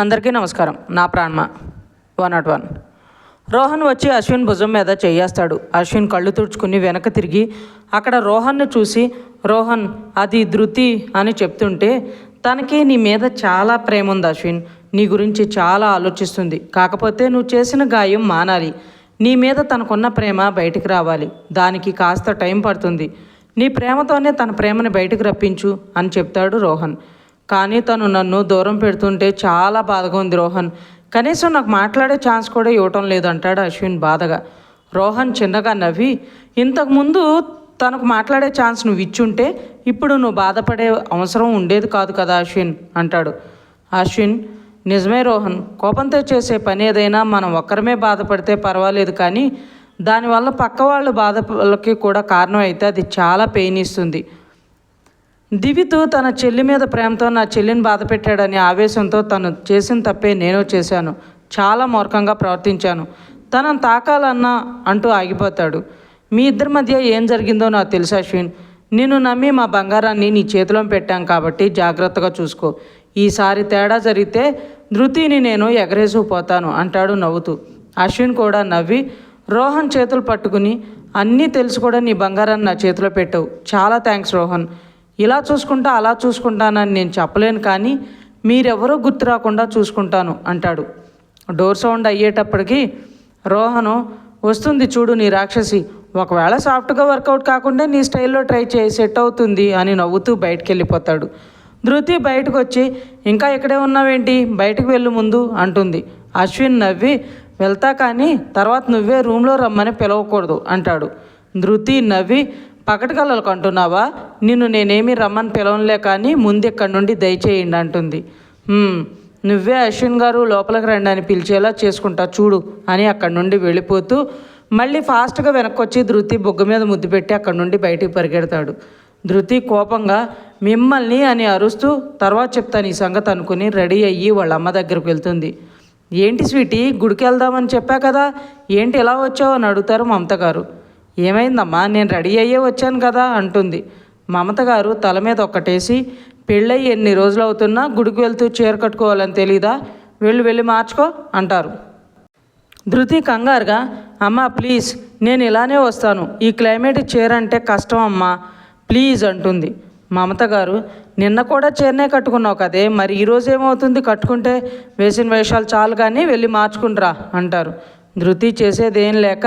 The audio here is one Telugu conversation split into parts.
అందరికీ నమస్కారం. నా ప్రాణమ? One not one. రోహన్ వచ్చి అశ్విన్ భుజం మీద చేయేస్తాడు. అశ్విన్ కళ్ళు తుడుచుకుని వెనక తిరిగి అక్కడ రోహన్ను చూసి రోహన్ అది ధృతి అని చెప్తుంటే తనకి నీ మీద చాలా ప్రేమ ఉంది అశ్విన్. నీ గురించి చాలా ఆలోచిస్తుంది. కాకపోతే నువ్వు చేసిన గాయం మానాలి. నీ మీద తనకున్న ప్రేమ బయటికి రావాలి. దానికి కాస్త టైం పడుతుంది. నీ ప్రేమతోనే తన ప్రేమని బయటకు రప్పించు అని చెప్తాడు రోహన్. కానీ తను నన్ను దూరం పెడుతుంటే చాలా బాధగా ఉంది రోహన్. కనీసం నాకు మాట్లాడే ఛాన్స్ కూడా ఇవ్వటం లేదు అంటాడు అశ్విన్ బాధగా. రోహన్ చిన్నగా నవ్వి ఇంతకుముందు తనకు మాట్లాడే ఛాన్స్ నువ్వు ఇచ్చుంటే ఇప్పుడు నువ్వు బాధపడే అవసరం ఉండేది కాదు కదా అశ్విన్ అంటాడు. అశ్విన్ నిజమే రోహన్ కోపంతో చేసే పని ఏదైనా మనం ఒక్కరమే బాధపడితే పర్వాలేదు కానీ దానివల్ల పక్క వాళ్ళు బాధలకి కూడా కారణం అయితే అది చాలా పెయిన్ ఇస్తుంది. దివితు తన చెల్లి మీద ప్రేమతో నా చెల్లిని బాధ పెట్టాడని ఆవేశంతో తను చేసిన తప్పే నేను చేశాను. చాలా మూర్ఖంగా ప్రవర్తించాను. తనను తాకాలన్నా అంటూ ఆగిపోతాడు. మీ ఇద్దరి మధ్య ఏం జరిగిందో నాకు తెలుసు అశ్విన్ నిన్ను నమ్మి మా బంగారాన్ని నీ చేతిలో పెట్టాం కాబట్టి జాగ్రత్తగా చూసుకో. ఈసారి తేడా జరిగితే ధృతిని నేను ఎగరేసుకుపోతాను అంటాడు నవ్వుతూ. అశ్విన్ కూడా నవ్వి రోహన్ చేతులు పట్టుకుని అన్నీ తెలుసు కూడా నీ బంగారాన్ని నా చేతిలో పెట్టావు. చాలా థ్యాంక్స్ రోహన్. ఇలా చూసుకుంటా అలా చూసుకుంటానని నేను చెప్పలేను కానీ మీరెవరో గుర్తు రాకుండా చూసుకుంటాను అంటాడు. డోర్ సౌండ్ అయ్యేటప్పటికి రోహను వస్తుంది చూడు నీ రాక్షసి ఒకవేళ సాఫ్ట్గా వర్కౌట్ కాకుండా నీ స్టైల్లో ట్రై చేయి సెట్ అవుతుంది అని నవ్వుతూ బయటికి వెళ్ళిపోతాడు ధృతి బయటకు వచ్చి ఇంకా ఇక్కడే ఉన్నావేంటి? బయటకు వెళ్ళు ముందు అంటుంది. అశ్విన్ నవ్వి వెళ్తా కానీ తర్వాత నువ్వే రూమ్లో రమ్మని పిలవకూడదు అంటాడు. ధృతి నవ్వి పకటి కళ్ళకు అంటున్నావా నిన్ను నేనేమి రమ్మని పిలవనులే కానీ ముందు ఇక్కడి నుండి దయచేయండి అంటుంది. నువ్వే అశ్విన్ గారు లోపలికి రండి అని పిలిచేలా చేసుకుంటా చూడు అని అక్కడి నుండి వెళ్ళిపోతూ మళ్ళీ ఫాస్ట్గా వెనక్కి వచ్చి ధృతి బొగ్గ మీద ముద్దు పెట్టి అక్కడి నుండి బయటికి పరిగెడతాడు. ధృతి కోపంగా మిమ్మల్ని అని అరుస్తూ తర్వాత చెప్తాను ఈ సంగతి అనుకుని రెడీ అయ్యి వాళ్ళ అమ్మ దగ్గరకు వెళ్తుంది. ఏంటి స్వీటీ గుడికి వెళ్దామని చెప్పా కదా ఏంటి ఎలా వచ్చావు? అని అడుగుతారు మమత గారు. ఏమైందమ్మా నేను రెడీ అయ్యే వచ్చాను కదా అంటుంది. మమత గారు తల మీద ఒక్కటేసి పెళ్ళయి ఎన్ని రోజులు అవుతున్నా గుడికి వెళ్తూ చీర కట్టుకోవాలని తెలీదా? వెళ్ళి వెళ్ళి మార్చుకో అంటారు. ధృతి కంగారుగా అమ్మా ప్లీజ్ నేను ఇలానే వస్తాను. ఈ క్లైమేట్ చీర అంటే కష్టం అమ్మా ప్లీజ్ అంటుంది. మమత గారు నిన్న కూడా చీరనే కట్టుకున్నావు కదే మరి ఈరోజు ఏమవుతుంది? కట్టుకుంటే వేసిన వేషాలు చాలు కానీ వెళ్ళి మార్చుకుంటురా అంటారు. ధృతి చేసేదేం లేక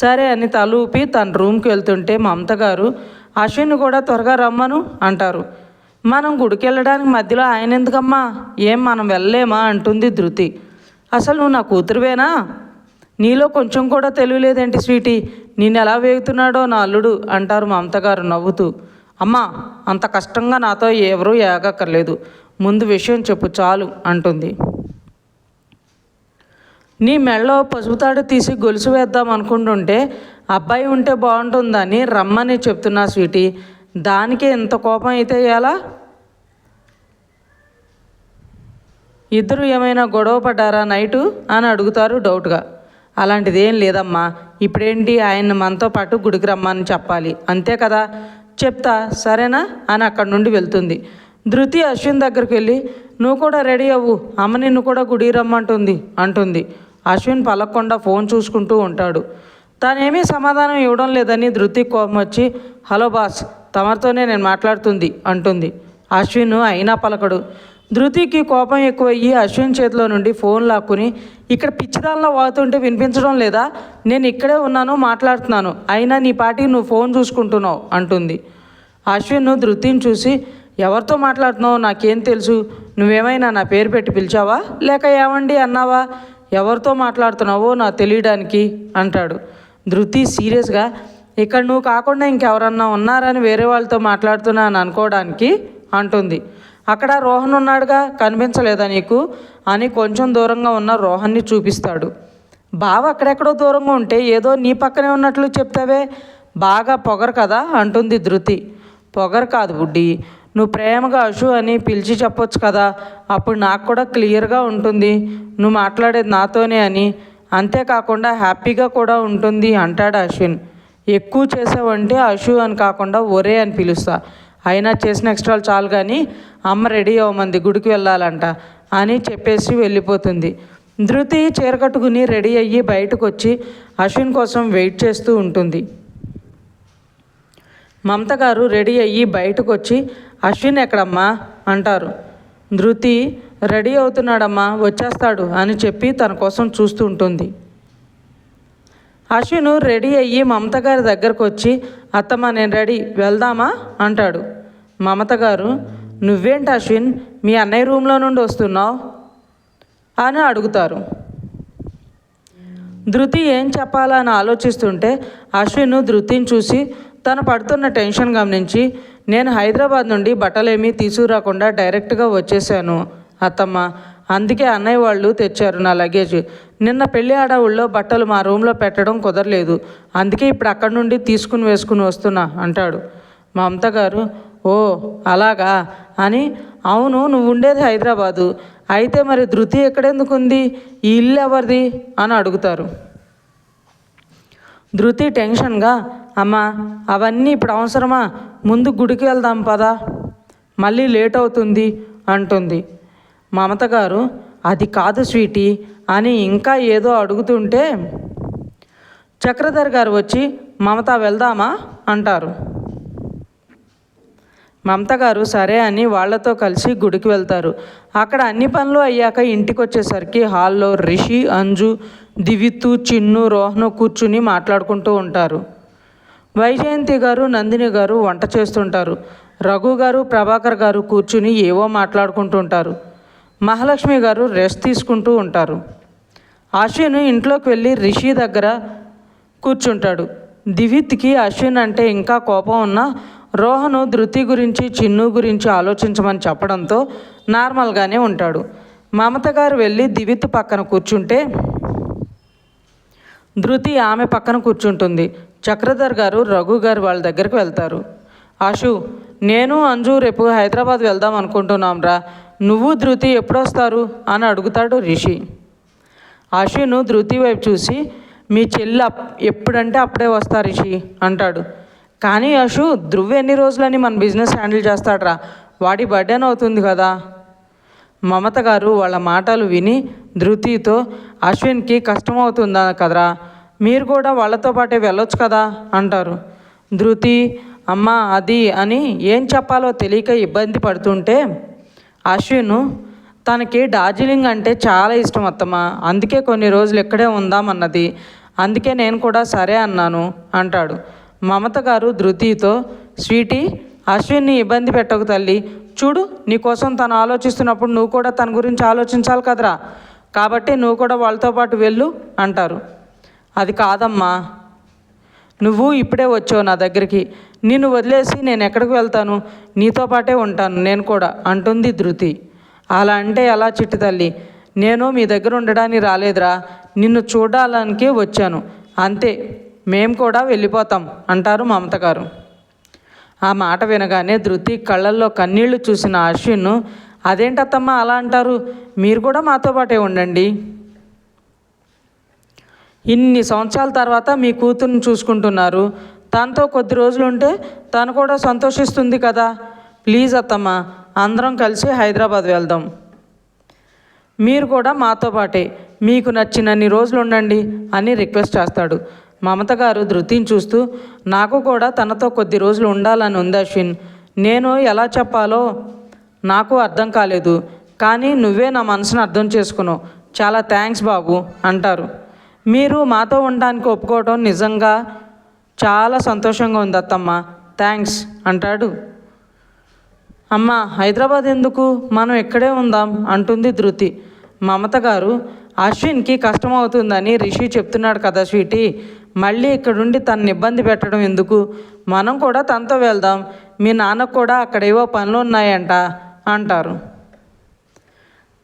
సరే అని తల ఊపి తన రూమ్కి వెళ్తుంటే మమత గారు అశ్విన్ కూడా త్వరగా రమ్మను అంటారు. మనం గుడికి వెళ్ళడానికి మధ్యలో ఆయన ఎందుకమ్మా? ఏం మనం వెళ్ళలేమా? అంటుంది ధృతి. అసలు నువ్వు నా కూతురువేనా? నీలో కొంచెం కూడా తెలియలేదేంటి స్వీటీ? నేను ఎలా వేగుతున్నాడో నా అల్లుడు అంటారు మమత గారు నవ్వుతూ. అమ్మా అంత కష్టంగా నాతో ఎవరూ ఏగక్కర్లేదు. ముందు విషయం చెప్పు చాలు అంటుంది. నీ మెళ్ళలో పసుపుతాడు తీసి గొలుసు వేద్దాం అనుకుంటుంటే అబ్బాయి ఉంటే బాగుంటుందని రమ్మని చెప్తున్నా స్వీటీ. దానికి ఇంత కోపం అయితే ఎలా? ఇద్దరు ఏమైనా గొడవ పడ్డారా నైటు? అని అడుగుతారు డౌట్గా. అలాంటిది ఏం లేదమ్మా. ఇప్పుడేంటి ఆయన మనతో పాటు గుడికి రమ్మని చెప్పాలి. అంతే కదా? చెప్తా సరేనా? అని అక్కడి నుండి వెళ్తుంది. ధృతి అశ్విన్ దగ్గరికి వెళ్ళి నువ్వు కూడా రెడీ అవ్వు. అమ్మ నిన్ను కూడా గుడికి రమ్మంటుంది. అంటుంది. అశ్విన్ పలక్కుండా ఫోన్ చూసుకుంటూ ఉంటాడు. తానేమీ సమాధానం ఇవ్వడం లేదని ధృతి కోపం వచ్చి హలో బాస్ తమరితోనే నేను మాట్లాడుతుంది అంటుంది. అశ్విన్ అయినా పలకడు. ధృతికి కోపం ఎక్కువయ్యి అశ్విన్ చేతిలో నుండి ఫోన్ లాక్కుని ఇక్కడ పిచ్చిదానిలో వాగుతుంటే వినిపించడం లేదా? నేను ఇక్కడే ఉన్నాను మాట్లాడుతున్నాను. అయినా నీ పాటికి నువ్వు ఫోన్ చూసుకుంటున్నావు అంటుంది. అశ్విన్ ధృతిని చూసి ఎవరితో మాట్లాడుతున్నావు? నాకేం తెలుసు. నువ్వేమైనా నా పేరు పెట్టి పిలిచావా? లేక ఏమండి అన్నావా? ఎవరితో మాట్లాడుతున్నావో నా తెలియడానికి అంటాడు. ధృతి సీరియస్గా ఇక్కడ నువ్వు కాకుండా ఇంకెవరన్నా ఉన్నారని వేరే వాళ్ళతో మాట్లాడుతున్నాను అనుకోవడానికి అంటుంది. అక్కడ రోహన్ ఉన్నాడుగా కనిపించలేదా నీకు? అని కొంచెం దూరంగా ఉన్న రోహన్ని చూపిస్తాడు. బావ అక్కడెక్కడో దూరంగా ఉంటే ఏదో నీ పక్కనే ఉన్నట్లు చెప్తావే బాగా పొగరు కదా అంటుంది ధృతి. పొగరు కాదు బుడ్డి నువ్వు ప్రేమగా అశు అని పిలిచి చెప్పొచ్చు కదా అప్పుడు నాకు కూడా క్లియర్గా ఉంటుంది. నువ్వు మాట్లాడేది నాతోనే అని అంతేకాకుండా హ్యాపీగా కూడా ఉంటుంది అంటాడు అశ్విన్. ఎక్కువ చేసావంటే అశు అని కాకుండా ఒరే అని పిలుస్తా. అయినా చేసిన ఎక్స్ట్రాలు చాలు కానీ అమ్మ రెడీ అవ్వమంది గుడికి వెళ్ళాలంట అని చెప్పేసి వెళ్ళిపోతుంది. ధృతి చీర కట్టుకుని రెడీ అయ్యి బయటకు వచ్చి అశ్విన్ కోసం వెయిట్ చేస్తూ ఉంటుంది. మమత గారు రెడీ అయ్యి బయటకు వచ్చి అశ్విన్ ఎక్కడమ్మా? అంటారు. ధృతి రెడీ అవుతున్నాడమ్మా వచ్చేస్తాడు అని చెప్పి తన కోసం చూస్తూ ఉంటుంది. అశ్విను రెడీ అయ్యి మమత గారి దగ్గరకు వచ్చి అత్తమ్మ నేను రెడీ వెళ్దామా? అంటాడు. మమత గారు నువ్వేంటి అశ్విన్ మీ అన్నయ్య రూమ్లో నుండి వస్తున్నావు? అని అడుగుతారు. ధృతి ఏం చెప్పాలని ఆలోచిస్తుంటే అశ్విన్ ధృతిని చూసి తను పడుతున్న టెన్షన్ గమనించి నేను హైదరాబాద్ నుండి బట్టలేమీ తీసుకురాకుండా డైరెక్ట్గా వచ్చేసాను అత్తమ్మ. అందుకే అన్నయ్య వాళ్ళు తెచ్చారు నా లగేజ్. నిన్న పెళ్ళి ఆడవుల్లో బట్టలు మా రూమ్లో పెట్టడం కుదరలేదు. అందుకే ఇప్పుడు అక్కడి నుండి తీసుకుని వేసుకుని వస్తున్నా అంటాడు. మమత గారు ఓ అలాగా? అని అవును నువ్వు ఉండేది హైదరాబాదు. అయితే మరి ధృతి ఎక్కడెందుకు ఉంది ఈ ఇల్లు ఎవరిది? అని అడుగుతారు. ధృతి టెన్షన్గా అమ్మా అవన్నీ ఇప్పుడు అవసరమా? ముందు గుడికి వెళ్దాం పదా. మళ్ళీ లేట్ అవుతుంది అంటుంది. మమత గారు అది కాదు స్వీటీ అని ఇంకా ఏదో అడుగుతుంటే చక్రధర్ గారు వచ్చి మమత వెళ్దామా? అంటారు. మమత గారు సరే అని వాళ్ళతో కలిసి గుడికి వెళ్తారు. అక్కడ అన్ని పనులు అయ్యాక ఇంటికి వచ్చేసరికి హాల్లో రిషి అంజు దివిత్తు చిన్ను రోహను కూర్చుని మాట్లాడుకుంటూ ఉంటారు. వైజయంతి గారు నందిని గారు వంట చేస్తుంటారు. రఘు గారు ప్రభాకర్ గారు కూర్చుని ఏవో మాట్లాడుకుంటుంటారు. మహాలక్ష్మి గారు రెస్ట్ తీసుకుంటూ ఉంటారు. అశ్విన్ ఇంట్లోకి వెళ్ళి రిషి దగ్గర కూర్చుంటాడు. దివిత్కి అశ్విన్ అంటే ఇంకా కోపం ఉన్నా రోహను ధృతి గురించి చిన్ను గురించి ఆలోచించమని చెప్పడంతో నార్మల్గానే ఉంటాడు. మమత గారు వెళ్ళి దివిత్ పక్కన కూర్చుంటే ధృతి ఆమె పక్కన కూర్చుంటుంది. చక్రధర్ గారు రఘు గారు వాళ్ళ దగ్గరికి వెళ్తారు. ఆశు నేను అంజు రేపు హైదరాబాద్ వెళ్దాం అనుకుంటున్నాం రా. నువ్వు ధృతి ఎప్పుడొస్తారు? అని అడుగుతాడు రిషి. అశ్విను ధృతి వైపు చూసి మీ చెల్లి అప్ ఎప్పుడంటే అప్పుడే వస్తా రిషి అంటాడు. కానీ యశు ధృవ్ ఎన్ని రోజులని మన బిజినెస్ హ్యాండిల్ చేస్తాడ్రా? వాడి బర్త్డేన్ అవుతుంది కదా. మమత గారు వాళ్ళ మాటలు విని ధృతితో అశ్విన్కి కష్టమవుతుందా కదరా? మీరు కూడా వాళ్ళతో పాటే వెళ్ళొచ్చు కదా అంటారు. ధృతి అమ్మ అది అని ఏం చెప్పాలో తెలియక ఇబ్బంది పడుతుంటే అశ్విన్ తనకి డార్జిలింగ్ అంటే చాలా ఇష్టం అత్తమ్మ. అందుకే కొన్ని రోజులు ఇక్కడే ఉందామన్నది. అందుకే నేను కూడా సరే అన్నాను అంటాడు. మమత గారు ధృతితో స్వీటీ అశ్విన్ని ఇబ్బంది పెట్టకు తల్లి. చూడు నీకోసం తను ఆలోచిస్తున్నప్పుడు నువ్వు కూడా తన గురించి ఆలోచించాలి కదరా. కాబట్టి నువ్వు కూడా వాళ్ళతో పాటు వెళ్ళు అంటారు. అది కాదమ్మా. నువ్వు ఇప్పుడే వచ్చావు నా దగ్గరికి. నిన్ను వదిలేసి నేను ఎక్కడికి వెళ్తాను? నీతో పాటే ఉంటాను నేను కూడా అంటుంది ధృతి. అలా అంటే ఎలా చిట్టి తల్లి? నేను మీ దగ్గర ఉండడానికి రాలేదురా. నిన్ను చూడాలనికే వచ్చాను. అంతే. మేం కూడా వెళ్ళిపోతాం అంటారు మమత గారు ఆ మాట వినగానే ధృతి కళ్ళల్లో కన్నీళ్ళు చూసిన అశ్విన్ అదేంటత్తమ్మా అలా అంటారు? మీరు కూడా మాతో పాటే ఉండండి. ఇన్ని సంవత్సరాల తర్వాత మీ కూతుర్ని చూసుకుంటున్నారు. తనతో కొద్ది రోజులు ఉంటే తను కూడా సంతోషిస్తుంది కదా. ప్లీజ్ అత్తమ్మ అందరం కలిసి హైదరాబాద్ వెళ్దాం. మీరు కూడా మాతో పాటే మీకు నచ్చినన్ని రోజులు ఉండండి అని రిక్వెస్ట్ చేస్తాడు. మమత గారు ధృతిని చూస్తూ నాకు కూడా తనతో కొద్ది రోజులు ఉండాలని ఉంది అశ్విన్. నేను ఎలా చెప్పాలో నాకు అర్థం కాలేదు. కానీ నువ్వే నా మనసును అర్థం చేసుకున్నావు. చాలా థ్యాంక్స్ బాబు అంటారు. మీరు మాతో ఉండడానికి ఒప్పుకోవడం నిజంగా చాలా సంతోషంగా ఉంది అత్తమ్మ. థ్యాంక్స్ అంటాడు. అమ్మ హైదరాబాద్ ఎందుకు? మనం ఇక్కడే ఉందాం అంటుంది ధృతి. మమత గారు అశ్విన్కి కష్టమవుతుందని రిషి చెప్తున్నాడు కదా స్వీటీ. మళ్ళీ ఇక్కడుండి తనని ఇబ్బంది పెట్టడం ఎందుకు? మనం కూడా తనతో వెళ్దాం. మీ నాన్నకు కూడా అక్కడ ఏవో పనులు ఉన్నాయంట అంటారు.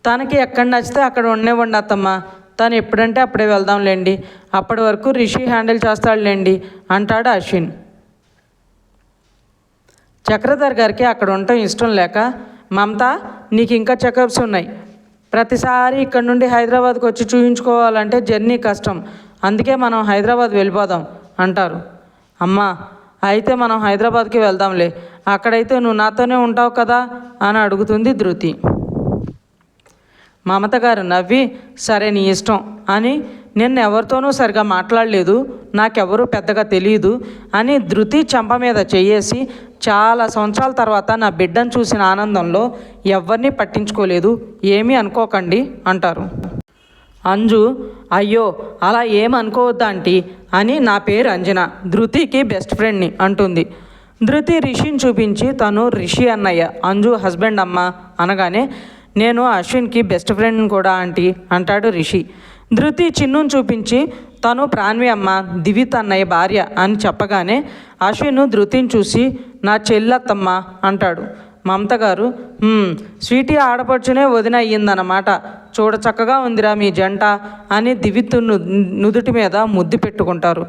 తనకి ఎక్కడ నచ్చితే అక్కడ ఉండేవ్వండి అత్తమ్మ. తను ఎప్పుడంటే అప్పుడే వెళ్దాంలేండి. అప్పటి వరకు రిషి హ్యాండిల్ చేస్తాడులేండి అంటాడు అశ్విన్. చక్రధర్ గారికి అక్కడ ఉండటం ఇష్టం లేక మమత నీకు ఇంకా చెకప్స్ ఉన్నాయి. ప్రతిసారి ఇక్కడ నుండి హైదరాబాద్కి వచ్చి చూయించుకోవాలంటే జర్నీ కష్టం. అందుకే మనం హైదరాబాద్ వెళ్ళిపోదాం అంటారు. అమ్మా అయితే మనం హైదరాబాద్కి వెళ్దాంలే. అక్కడైతే నువ్వు నాతోనే ఉంటావు కదా అని అడుగుతుంది ధృతి. మమత గారు నవ్వి సరే నీ ఇష్టం అని నిన్న ఎవరితోనూ సరిగా మాట్లాడలేదు నాకెవరూ పెద్దగా తెలియదు అని ధృతి చెంప మీద చేయేసి చాలా సంవత్సరాల తర్వాత నా బిడ్డను చూసిన ఆనందంలో ఎవరిని పట్టించుకోలేదు ఏమీ అనుకోకండి అంటారు. అంజు అయ్యో అలా ఏమనుకోవద్దా ఆంటీ అని నా పేరు అంజన ధృతికి బెస్ట్ ఫ్రెండ్ని అంటుంది. ధృతి రిషిని చూపించి తను రిషి అన్నయ్య అంజు హస్బెండ్ అమ్మ అనగానే నేను అశ్విన్కి బెస్ట్ ఫ్రెండ్ని కూడా ఆంటీ అంటాడు రిషి. ధృతి చిన్నును చూపించి తను ప్రాణ్వి అమ్మ దివిత్ అన్నయ్య భార్య అని చెప్పగానే అశ్విన్ ధృతిని చూసి నా చెల్లత్తమ్మ అంటాడు. మమత గారు స్వీటీ ఆడపడుచునే వదిన అయ్యిందన్నమాట. చూడ చక్కగా ఉందిరా మీ జంట అని దివిత్తు నుదుటి మీద ముద్దు పెట్టుకుంటారు.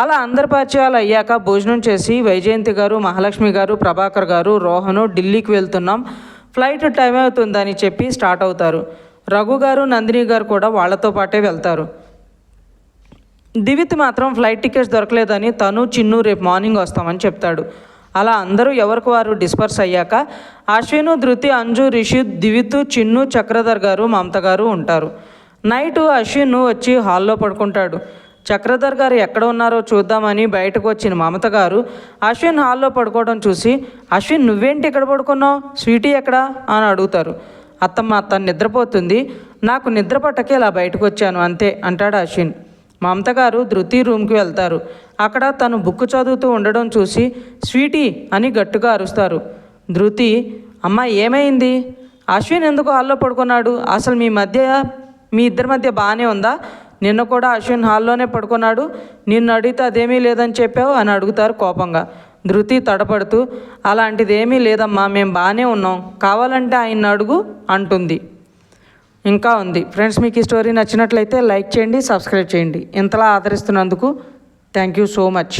అలా అందరి పరిచయాలు అయ్యాక భోజనం చేసి వైజయంతి గారు మహాలక్ష్మి గారు ప్రభాకర్ గారు రోహను ఢిల్లీకి వెళ్తున్నాం. ఫ్లైట్ టైం అవుతుందని చెప్పి స్టార్ట్ అవుతారు. రఘు గారు నందిని గారు కూడా వాళ్ళతో పాటే వెళ్తారు. దివిత్ మాత్రం ఫ్లైట్ టికెట్స్ దొరకలేదని తను చిన్ను రేపు మార్నింగ్ వస్తామని చెప్తాడు. అలా అందరూ ఎవరికి వారు డిస్పర్స్ అయ్యాక అశ్విను ధృతి అంజు రిషి దివిత్ చిన్ను చక్రధర్ గారు మమత గారు ఉంటారు. నైటు అశ్విన్ వచ్చి హాల్లో పడుకుంటాడు. చక్రధర్ గారు ఎక్కడ ఉన్నారో చూద్దామని బయటకు వచ్చిన మమత గారు అశ్విన్ హాల్లో పడుకోవడం చూసి అశ్విన్ నువ్వేంటి ఇక్కడ పడుకున్నావు? స్వీటీ ఎక్కడా? అని అడుగుతారు. అత్తమ్మ అత్త నిద్రపోతుంది. నాకు నిద్ర పట్టకే ఇలా బయటకు వచ్చాను అంతే అంటాడు అశ్విన్. మమత గారు ధృతి రూమ్కి వెళ్తారు. అక్కడ తను బుక్ చదువుతూ ఉండడం చూసి స్వీటీ అని గట్టిగా అరుస్తారు. ధృతి అమ్మ ఏమైంది? అశ్విన్ ఎందుకు హాల్లో పడుకున్నాడు? అసలు మీ మధ్య మీ ఇద్దరి మధ్య బాగానే ఉందా? నిన్న కూడా అశ్విన్ హాల్లోనే పడుకున్నాడు. నిన్ను అడిగితే అదేమీ లేదని చెప్పావు అని అడుగుతారు కోపంగా. ధృతి తడపడుతూ అలాంటిది ఏమీ లేదమ్మా మేము బాగానే ఉన్నాం. కావాలంటే ఆయన అడుగు అంటుంది. ఇంకా ఉంది. ఫ్రెండ్స్ మీకు ఈ స్టోరీ నచ్చినట్లయితే లైక్ చేయండి సబ్స్క్రైబ్ చేయండి. ఇంతలా ఆదరిస్తున్నందుకు థ్యాంక్ యూ సో మచ్.